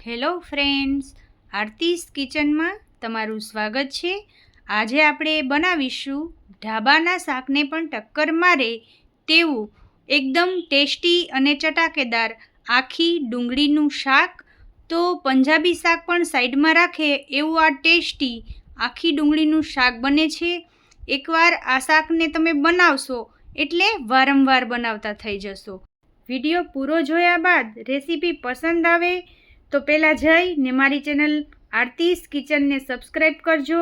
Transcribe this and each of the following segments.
Hello friends, આરતીસ કિચનમાં તમારું સ્વાગત છે. આજે આપણે બનાવીશું ઢાબાના શાકને પણ ટક્કર મારે તેવું એકદમ ટેસ્ટી અને ચટાકેદાર આખી ડુંગળીનું શાક. તો પંજાબી શાક પણ સાઈડમાં રાખે એવું આ ટેસ્ટી આખી ડુંગળીનું શાક બને છે. એકવાર આ શાકને તમે બનાવશો એટલે વારંવાર બનાવતા થઈ જશો. વીડિયો પૂરો જોયા બાદ રેસીપી પસંદ આવે તો પહેલાં જઈને મારી ચેનલ આરતીસ કિચનને સબસ્ક્રાઈબ કરજો.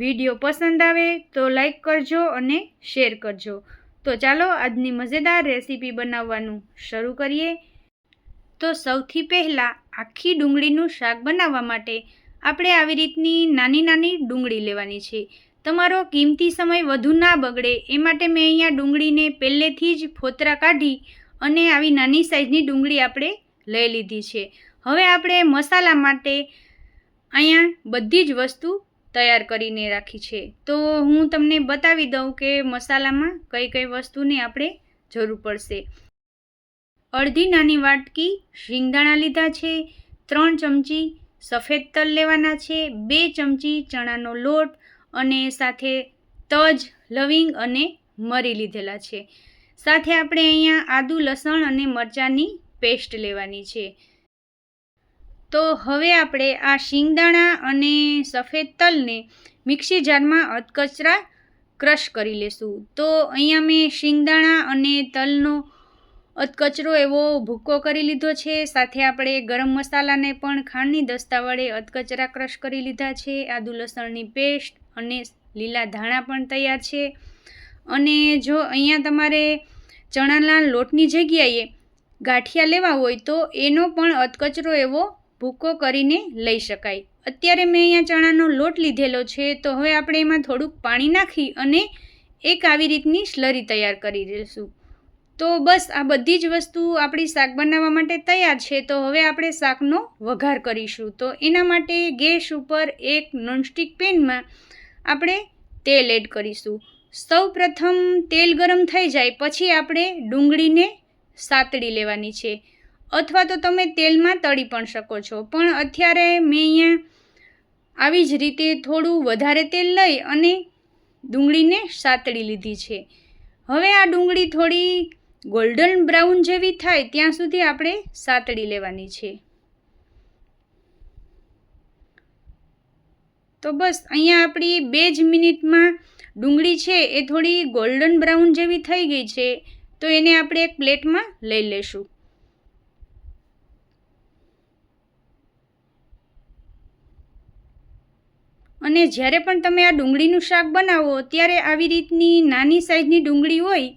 વીડિયો પસંદ આવે તો લાઈક કરજો અને શેર કરજો. તો ચાલો આજની મજેદાર રેસીપી બનાવવાનું શરૂ કરીએ. તો સૌથી પહેલાં આખી ડુંગળીનું શાક બનાવવા માટે આપણે આવી રીતની નાની નાની ડુંગળી લેવાની છે. તમારો કિંમતી સમય વધુ ના બગડે એ માટે મેં અહીંયા ડુંગળીને પહેલેથી જ ફોતરા કાઢી અને આવી નાની સાઇઝની ડુંગળી આપણે લઈ લીધી છે. હવે આપણે મસાલા માટે અહીંયા બધી જ વસ્તુ તૈયાર કરીને રાખી છે. તો હું તમને બતાવી દઉં કે મસાલામાં કઈ કઈ વસ્તુની આપણે જરૂર પડશે. અડધી નાની વાટકી શિંગદાણા લીધા છે, ત્રણ ચમચી સફેદ તલ લેવાના છે, બે ચમચી ચણાનો લોટ અને સાથે તજ, લવિંગ અને મરી લીધેલા છે. સાથે આપણે અહીંયા આદુ, લસણ અને મરચાંની પેસ્ટ લેવાની છે. તો હવે આપણે આ શિંગદાણા અને સફેદ તલને મિક્સી જારમાં અધકચરા ક્રશ કરી લેશું. તો અહીંયા મેં શિંગદાણા અને તલનો અધકચરો એવો ભૂક્કો કરી લીધો છે. સાથે આપણે ગરમ મસાલાને પણ ખાંડની દસ્તા વડે અધકચરા ક્રશ કરી લીધા છે. આદુ લસણની પેસ્ટ અને લીલા ધાણા પણ તૈયાર છે. અને જો અહીંયા તમારે ચણાના લોટની જગ્યાએ ગાંઠિયા લેવા હોય તો એનો પણ અધકચરો એવો ભૂકો કરીને લઈ શકાય. અત્યારે મેં અહીંયા ચણાનો લોટ લીધેલો છે, તો હવે આપણે એમાં થોડુંક પાણી નાખી અને એક આવી રીતની સ્લરી તૈયાર કરી દઈશું તો બસ, આ બધી જ વસ્તુ આપણી શાક બનાવવા માટે તૈયાર છે, તો હવે આપણે શાકનો વઘાર કરીશું. તો એના માટે ગેસ ઉપર એક નોનસ્ટિક પેનમાં આપણે તેલ એડ કરીશું. સૌ પ્રથમ તેલ ગરમ થઈ જાય, પછી આપણે ડુંગળીને સાતડી લેવાની છે. અથવા તો તમે તેલમાં તળી પણ શકો છો. પણ અત્યારે મેં અહીંયા આવી જ રીતે થોડું વધારે તેલ લઈ અને ડુંગળીને સાતળી લીધી છે. હવે આ ડુંગળી થોડી ગોલ્ડન બ્રાઉન જેવી થાય ત્યાં સુધી આપણે સાતળી લેવાની છે. તો બસ, અહીંયા આપણી બે જ મિનિટમાં ડુંગળી છે એ થોડી ગોલ્ડન બ્રાઉન જેવી થઈ ગઈ છે. તો એને આપણે એક પ્લેટમાં લઈ લેશું. અને જ્યારે પણ તમે આ ડુંગળીનું શાક બનાવો, ત્યારે આવી રીતની નાની સાઈઝની ડુંગળી હોય,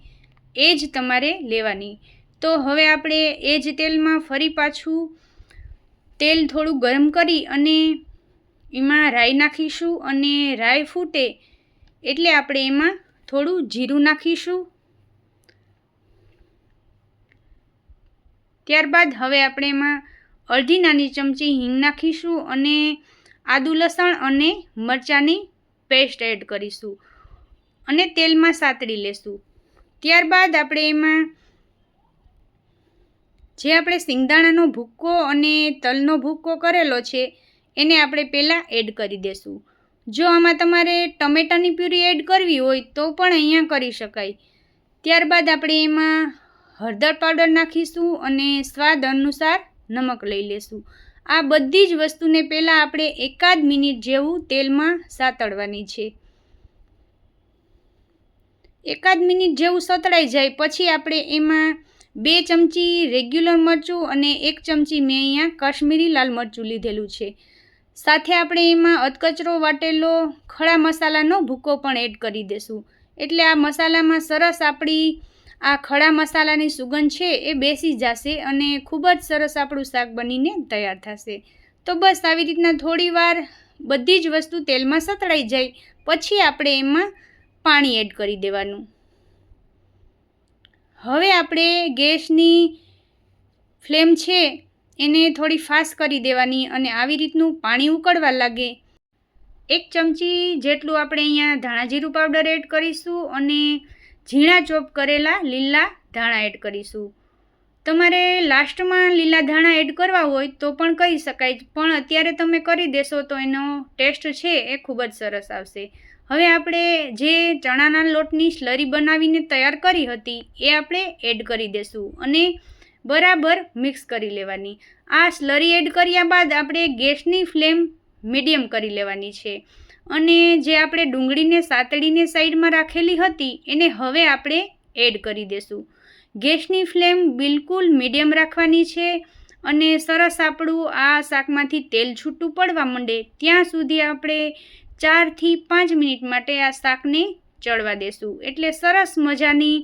એ જ તમારે લેવાની. તો હવે આપણે એ જ તેલમાં ફરી પાછું તેલ થોડું ગરમ કરી અને એમાં રાઈ નાખીશું અને રાઈ ફૂટે એટલે આપણે એમાં થોડું જીરું નાખીશું. ત્યારબાદ હવે આપણે એમાં અડધી નાની ચમચી હિંગ નાખીશું અને આદુ, લસણ અને મરચાંની પેસ્ટ એડ કરીશું અને તેલમાં સાતળી લેશું. ત્યારબાદ આપણે એમાં જે આપણે સિંગદાણાનો ભૂક્કો અને તલનો ભૂક્કો કરેલો છે, એને આપણે પહેલાં એડ કરી દેશું. જો આમાં તમારે ટમેટાની પ્યુરી એડ કરવી હોય તો પણ અહીંયા કરી શકાય. ત્યારબાદ આપણે એમાં હળદર પાવડર નાખીશું અને સ્વાદ અનુસાર નમક લઈ લેશું. આ બધી જ વસ્તુને પહેલાં આપણે એકાદ મિનિટ જેવું તેલમાં સાતળવાની છે. એકાદ મિનિટ જેવું સતળાઈ જાય પછી આપણે એમાં બે ચમચી રેગ્યુલર મરચું અને એક ચમચી મેં અહીંયા કાશ્મીરી લાલ મરચું લીધેલું છે. સાથે આપણે એમાં અધકચરો વાટેલો ખડા મસાલાનો ભૂકો પણ એડ કરી દેશું. એટલે આ મસાલામાં સરસ આપણી આ ખડા મસાલાની સુગંધ છે એ બેસી જશે અને ખૂબ જ સરસ આપણું શાક બનીને તૈયાર થશે. તો બસ આવી રીતના થોડી વાર બધી જ વસ્તુ તેલમાં સતળાઈ જાય, પછી આપણે એમાં પાણી એડ કરી દેવાનું. હવે આપણે ગેસની ફ્લેમ છે એને થોડી ફાસ્ટ કરી દેવાની અને આવી રીતનું પાણી ઉકળવા લાગે. એક ચમચી જેટલું આપણે અહીંયા ધાણા જીરું પાવડર એડ કરીશું અને ઝીણા ચોપ કરેલા લીલા ધાણા એડ કરીશું. તમારે લાસ્ટમાં લીલા ધાણા એડ કરવા હોય તો પણ કરી શકાય, પણ અત્યારે તમે કરી દેશો તો એનો ટેસ્ટ છે એ ખૂબ જ સરસ આવશે. હવે આપણે જે ચણાના લોટની સ્લરી બનાવીને તૈયાર કરી હતી એ આપણે એડ કરી દેશું અને બરાબર મિક્સ કરી લેવાની. આ સ્લરી એડ કર્યા બાદ આપણે ગેસની ફ્લેમ મીડિયમ કરી લેવાની છે. અને જે આપણે ડુંગળીને સાતળીને સાઈડમાં રાખેલી હતી, એને હવે આપણે એડ કરી દેશું. ગેસની ફ્લેમ બિલકુલ મીડિયમ રાખવાની છે અને સરસ આપણું આ શાકમાંથી તેલ છૂટું પડવા માંડે, ત્યાં સુધી આપણે ચારથી પાંચ મિનિટ માટે આ શાકને ચડવા દેશું. એટલે સરસ મજાની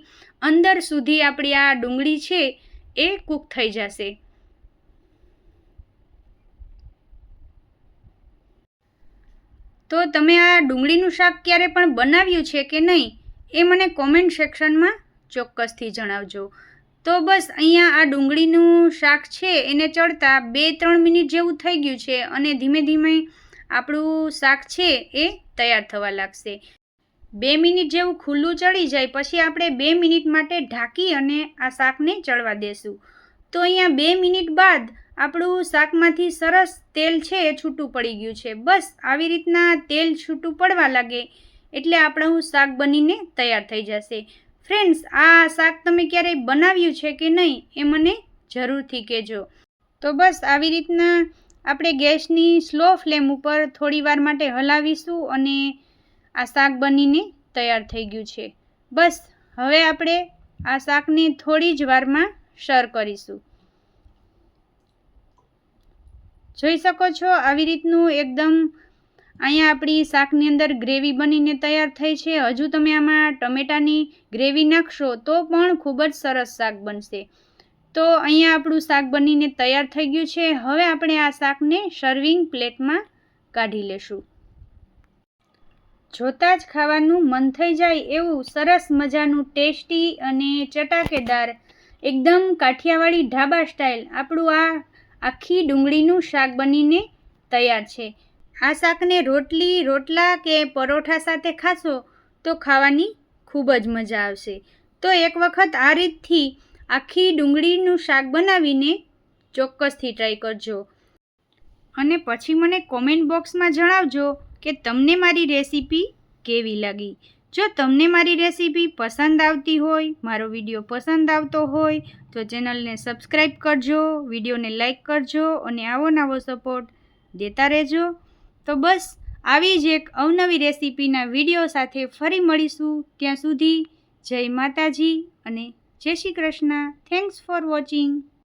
અંદર સુધી આપણી આ ડુંગળી છે, એ કૂક થઈ જશે. તો તમે આ ડુંગળીનું શાક ક્યારે પણ બનાવ્યું છે કે નહીં, એ મને કોમેન્ટ સેક્શનમાં ચોક્કસથી જણાવજો. તો બસ, અહીંયા આ ડુંગળીનું શાક છે, એને ચડતા બે ત્રણ મિનિટ જેવું થઈ ગયું છે અને ધીમે ધીમે આપણું શાક છે એ તૈયાર થવા લાગશે. બે મિનિટ જેવું ખુલ્લું ચડી જાય, પછી આપણે બે મિનિટ માટે ઢાંકી અને આ શાકને ચડવા દેશું. તો અહીંયા બે મિનિટ બાદ આપણું શાકમાંથી સરસ તેલ છે એ છૂટું પડી ગયું છે. બસ, આવી રીતના તેલ છૂટું પડવા લાગે એટલે આપણું શાક બનીને તૈયાર થઈ જશે. ફ્રેન્ડ્સ, આ શાક તમે ક્યારેય બનાવ્યું છે કે નહીં એ મને જરૂરથી કહેજો. તો બસ, આવી રીતના આપણે ગેસની સ્લો ફ્લેમ ઉપર થોડીવાર માટે હલાવીશું અને આ શાક બનીને તૈયાર થઈ ગયું છે. બસ, હવે આપણે આ શાકને થોડી જ વારમાં સર કરીશું. જોઈ શકો છો, આવી રીતનું એકદમ અહીંયા આપણી શાકની અંદર ગ્રેવી બનીને તૈયાર થઈ છે. હજુ તમે આમાં ટમેટાની ગ્રેવી નાખશો તો પણ ખૂબ જ સરસ શાક બનશે. તો અહીંયા આપણું શાક બનીને તૈયાર થઈ ગયું છે. હવે આપણે આ શાકને સર્વિંગ પ્લેટમાં કાઢી લેશું. જોતાં જ ખાવાનું મન થઈ જાય એવું સરસ મજાનું ટેસ્ટી અને ચટાકેદાર, એકદમ કાઠિયાવાડી ઢાબા સ્ટાઇલ આપણું આ આખી ડુંગળીનું શાક બનીને તૈયાર છે. આ શાકને રોટલી, રોટલા કે પરોઠા સાથે ખાશો તો ખાવાની ખૂબ જ મજા આવશે. તો એક વખત આ રીતથી આખી ડુંગળીનું શાક બનાવીને ચોક્કસથી ટ્રાય કરજો. અને પછી મને કોમેન્ટ બોક્સમાં જણાવજો કે તમને મારી રેસીપી કેવી લાગી? જો તમને મારી રેસીપી પસંદ આવતી હોય, મારો વીડિયો પસંદ આવતો હોય, તો ચેનલને સબસ્ક્રાઈબ કરજો, વિડીયોને લાઈક કરજો અને આવો નવો સપોર્ટ દેતા રહેજો. તો બસ, આવી જ એક અવનવી રેસીપીના વીડિયો સાથે ફરી મળીશું. ત્યાં સુધી જય માતાજી અને જય Shri Krishna. Thanks for watching